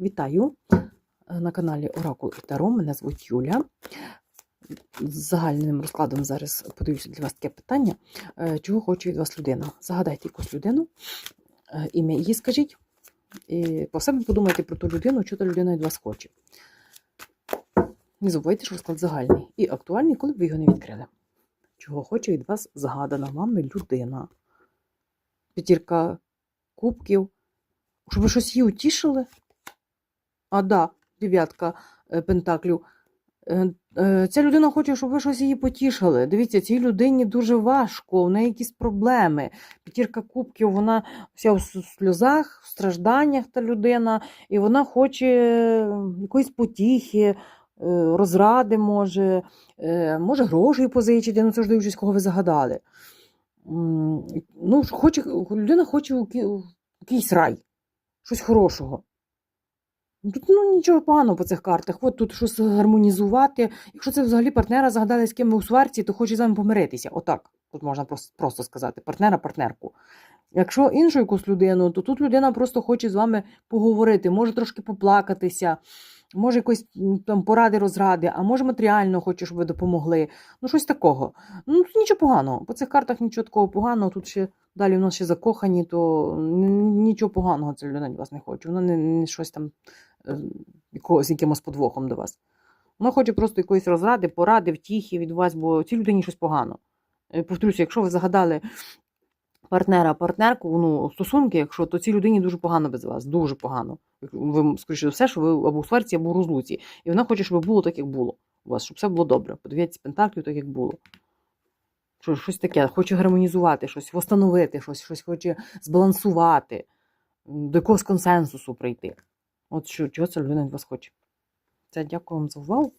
Вітаю е, на каналі Оракул і Таро. Мене звуть Юля. З загальним розкладом зараз подивлюся для вас таке питання. Е, Чого хоче від вас людина? Загадайте якусь людину, е, ім'я її скажіть, і по себе подумайте про ту людину, що та людина від вас хоче. Не забувайте, що розклад загальний і актуальний, коли б ви його не відкрили. Чого хоче від вас загадана вами людина? П'ятірка кубків. Щоб ви щось її утішили? А, да, дев'ятка е, пентаклів. Е, е, Ця людина хоче, щоб ви щось її потішили. Дивіться, цій людині дуже важко, у неї якісь проблеми. П'ятірка кубків, вона вся в сльозах, в стражданнях та людина, і вона хоче якоїсь потіхи, розради може, може грошей позичити, це ж дивлячись, кого ви загадали. Ну, хоче, людина хоче якийсь рай, щось хорошого. Ну, Тут ну, нічого поганого по цих картах. От тут щось гармонізувати. Якщо це взагалі партнера загадали з ким ви у сварці, то хоче з вами помиритися. Отак. Тут можна просто, просто сказати: партнера, партнерку. Якщо іншу якусь людину, то тут людина просто хоче з вами поговорити, може трошки поплакатися, може якось там поради розради, а може матеріально хоче, щоб ви допомогли. Ну, щось такого. Ну, тут нічого поганого. По цих картах нічого такого поганого. Тут ще далі в нас ще закохані, то нічого поганого ця людина від вас не хоче. Вона не, не щось там е, якогось якимось подвохом до вас. Вона хоче просто якоїсь розради, поради, втіхи від вас, бо цій людині щось погано. Е, Повторюся, якщо ви загадали партнера, партнерку, ну, стосунки, якщо, то цій людині дуже погано без вас, дуже погано. Ви, скоріше за все, що ви або у сварці, або у розлуці. І вона хоче, щоб було так, як було у вас, щоб все було добре. Подивіться пентаклів так, як було. Що, щось таке, хоче гармонізувати, щось встановити, щось, щось хоче збалансувати, до якогось консенсусу прийти. От що, чого ця людина від вас хоче. Це дякую вам за увагу.